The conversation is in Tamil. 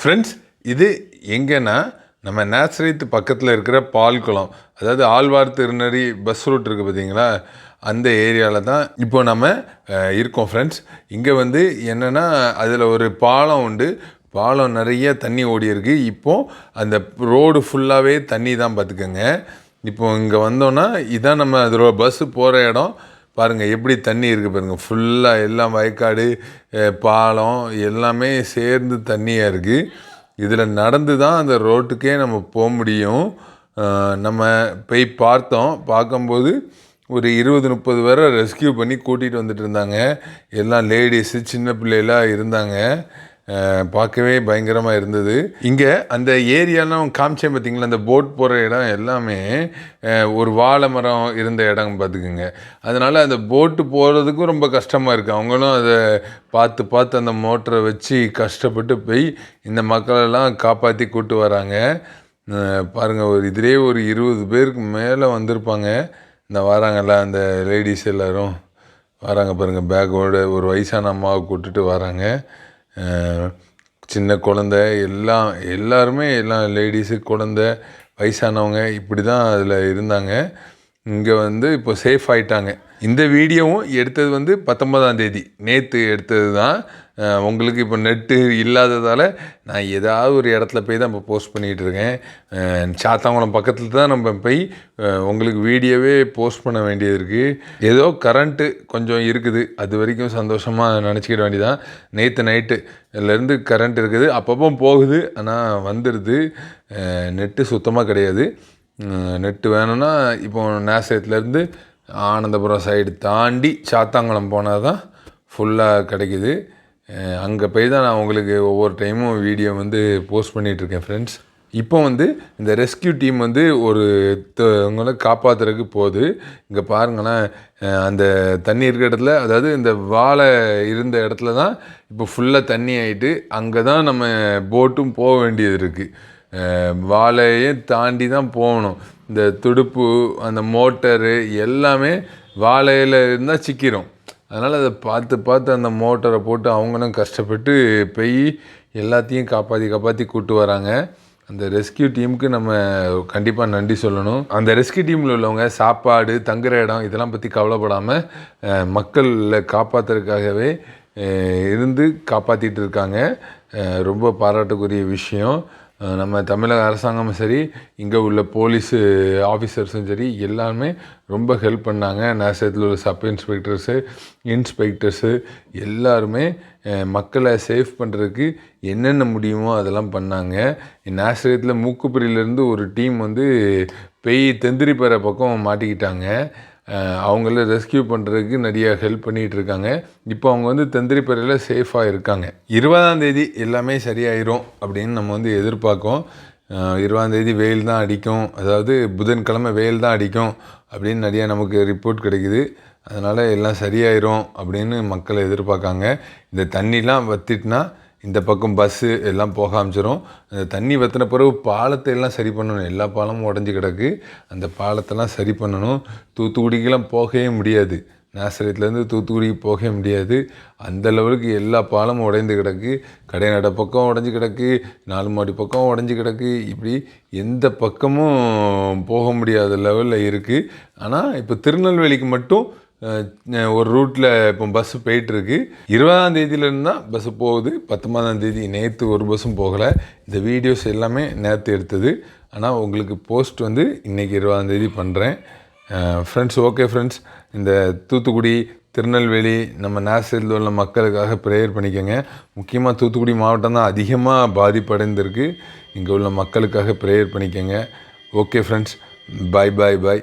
ஃப்ரெண்ட்ஸ் இது எங்கன்னா நம்ம நேசரேத்து பக்கத்தில் இருக்கிற பால் குளம். அதாவது ஆழ்வார் திருநறி பஸ் ரூட் இருக்குது பார்த்தீங்களா அந்த ஏரியாவில் தான் இப்போ நம்ம இருக்கோம் ஃப்ரெண்ட்ஸ் இங்கே வந்து என்னென்னா அதில் ஒரு பாலம் உண்டு. பாலம் நிறைய தண்ணி ஓடி இருக்கு. இப்போது அந்த ரோடு ஃபுல்லாகவே தண்ணி தான் பார்த்துக்கோங்க இப்போ இங்கே வந்தோன்னா இதான் நம்ம அதில் பஸ்ஸு போகிற இடம். பாருங்கள் எப்படி தண்ணி இருக்குது பாருங்கள் ஃபுல்லாக எல்லாம் வயக்காடு பாலம் எல்லாமே சேர்ந்து தண்ணியாக இருக்குது இதில் நடந்து தான் அந்த ரோட்டுக்கே நம்ம போக முடியும். நம்ம போய் பார்த்தோம். பார்க்கும்போது ஒரு இருபது முப்பது பேரை ரெஸ்கியூ பண்ணி கூட்டிகிட்டு வந்துட்டு இருந்தாங்க. எல்லாம் லேடிஸு சின்ன பிள்ளைலாம் இருந்தாங்க. பார்க்கவே பயங்கரமாக இருந்தது. இங்கே அந்த ஏரியாலாம் காமிச்சேன் பார்த்தீங்களா அந்த போட் போகிற இடம் எல்லாமே ஒரு வாழை மரம் இருந்த இடம் பார்த்துக்குங்க அதனால் அந்த போட்டு போகிறதுக்கும் ரொம்ப கஷ்டமாக இருக்குது அவங்களும் அதை பார்த்து பார்த்து அந்த மோட்டரை வச்சு கஷ்டப்பட்டு போய் இந்த மக்களெல்லாம் காப்பாற்றி கூட்டு வராங்க. பாருங்கள் ஒரு இதிலே ஒரு இருபது பேருக்கு மேலே வந்திருப்பாங்க. இந்த வராங்கல்ல அந்த லேடிஸ் எல்லோரும். வராங்க பாருங்கள் பேக்கோட ஒரு வயசான அம்மாவை கூப்பிட்டுட்டு வராங்க. சின்ன குழந்த எல்லாம் எல்லாருமே எல்லாம் லேடிஸு குழந்த வயசானவங்க இப்படி தான் அதில் இருந்தாங்க. இங்கே வந்து இப்போ சேஃப் ஆயிட்டாங்க. இந்த வீடியோவும் எடுத்தது வந்து பத்தொன்பதாம் தேதி. நேற்று எடுத்தது தான் உங்களுக்கு இப்போ நெட்டு இல்லாததால் நான் ஏதாவது ஒரு இடத்துல போய் தான் இப்போ போஸ்ட் பண்ணிகிட்டு இருக்கேன். சாத்தாங்குளம் பக்கத்தில் தான் நம்ம போய் உங்களுக்கு வீடியோவே போஸ்ட் பண்ண வேண்டியது இருக்குது ஏதோ கரண்ட்டு கொஞ்சம் இருக்குது. அது வரைக்கும் சந்தோஷமாக நினச்சிக்கிட வேண்டியதான் நேற்று நைட்டு இதுலேருந்து கரண்ட் இருக்குது. அப்பப்போ போகுது. ஆனால் வந்துடுது நெட்டு சுத்தமாக கிடையாது. நெட்டு வேணும்னா இப்போ நேசத்துலேருந்து ஆனந்தபுரம் சைடு தாண்டி சாத்தாங்குளம் போனால் தான் ஃபுல்லாக கிடைக்கிது. அங்கே போய் தான் நான் உங்களுக்கு ஒவ்வொரு டைமும் வீடியோ வந்து போஸ்ட் பண்ணிகிட்ருக்கேன் ஃப்ரெண்ட்ஸ் இப்போ வந்து இந்த ரெஸ்கியூ டீம் வந்து ஒரு அவங்கள காப்பாற்றுறதுக்கு போகுது. இங்கே பாருங்களேன் அந்த தண்ணி இருக்கிற இடத்துல அதாவது இந்த வாழை இருந்த இடத்துல தான் இப்போ ஃபுல்லாக தண்ணி ஆகிட்டு அங்கே தான் நம்ம போட்டும் போக வேண்டியது இருக்குது வாழையே தாண்டி தான் போகணும். இந்த துடுப்பு அந்த மோட்டரு எல்லாமே வாழையில் இருந்தால் சிக்கிரும். அதனால் அதை பார்த்து பார்த்து அந்த மோட்டரை போட்டு அவங்களும் கஷ்டப்பட்டு போய் எல்லாத்தையும் காப்பாற்றி காப்பாற்றி கூட்டு வராங்க. அந்த ரெஸ்கியூ டீமுக்கு நம்ம கண்டிப்பாக நன்றி சொல்லணும். அந்த ரெஸ்கியூ டீமில் உள்ளவங்க சாப்பாடு தங்குற இடம் இதெல்லாம் பற்றி கவலைப்படாமல் மக்களில் காப்பாற்றுறதுக்காகவே இருந்து காப்பாற்றிட்டு இருக்காங்க. ரொம்ப பாராட்டுக்குரிய விஷயம். நம்ம தமிழக அரசாங்கமும் சரி இங்கே உள்ள போலீஸு ஆஃபீஸர்ஸும் சரி எல்லாருமே ரொம்ப ஹெல்ப் பண்ணாங்க. நேசத்தில் உள்ள சப் இன்ஸ்பெக்டர்ஸு இன்ஸ்பெக்டர்ஸு எல்லாருமே மக்களை சேஃப் பண்ணுறதுக்கு என்னென்ன முடியுமோ அதெல்லாம் பண்ணாங்க. நேசரத்தில் மூக்குப்பிரியிலேருந்து ஒரு டீம் வந்து பெய் தெந்திரிப்பற பக்கம் மாட்டிக்கிட்டாங்க. அவங்கள ரெஸ்கியூ பண்ணுறதுக்கு நிறைய ஹெல்ப் பண்ணிகிட்ருக்காங்க இப்போ அவங்க வந்து தந்திரிப்பறையில் சேஃபாக இருக்காங்க. இருபதாம் தேதி எல்லாமே சரியாயிரும் அப்படின்னு நம்ம வந்து எதிர்பார்க்கோம். இருபதாந்தேதி இருபதாம் தேதி வெயில் தான் அடிக்கும். அதாவது புதன்கிழமை வெயில் தான் அடிக்கும் அப்படின்னு நிறைய நமக்கு ரிப்போர்ட் கிடைக்குது. அதனால் எல்லாம் சரியாயிரும் அப்படின்னு மக்கள் எதிர்பார்க்காங்க. இந்த தண்ணிலாம் வத்திட்டுனா இந்த பக்கம் பஸ்ஸு எல்லாம் போக ஆரம்பிச்சிடும் அந்த தண்ணி வற்றின பிறகு பாலத்தை எல்லாம் சரி பண்ணணும். எல்லா பாலமும் உடஞ்சி கிடக்கு. அந்த பாலத்தெல்லாம் சரி பண்ணணும். தூத்துக்குடிக்கெல்லாம் போகவே முடியாது. நேசரத்துலேருந்து தூத்துக்குடிக்கு போகவே முடியாது. அந்த லெவலுக்கு எல்லா பாலமும் உடைந்து கிடக்கு. கடைநடை பக்கம் உடஞ்சி கிடக்கு. நாலு மாடி பக்கம் உடஞ்சி கிடக்கு. இப்படி எந்த பக்கமும் போக முடியாத லெவலில் இருக்குது ஆனால் இப்போ திருநெல்வேலிக்கு மட்டும் ஒரு ரூட்டில் இப்போ பஸ்ஸு போயிட்டுருக்கு. இருபதாம் தேதியிலேருந்து தான் பஸ்ஸு போகுது. பத்தொன்பதாம் தேதி நேற்று ஒரு பஸ்ஸும் போகலை. இந்த வீடியோஸ் எல்லாமே நேற்று எடுத்தது. ஆனால் உங்களுக்கு போஸ்ட் வந்து இன்றைக்கி இருபதாம் தேதி பண்ணுறேன் ஃப்ரெண்ட்ஸ் ஓகே ஃப்ரெண்ட்ஸ் இந்த தூத்துக்குடி திருநெல்வேலி நம்ம நேசத்தில் உள்ள மக்களுக்காக ப்ரேயர் பண்ணிக்கோங்க. முக்கியமாக தூத்துக்குடி மாவட்டம் தான் அதிகமாக பாதிப்படைந்திருக்கு. இங்கே உள்ள மக்களுக்காக ப்ரேயர் பண்ணிக்கோங்க. ஓகே ஃப்ரெண்ட்ஸ் பாய் பாய் பாய்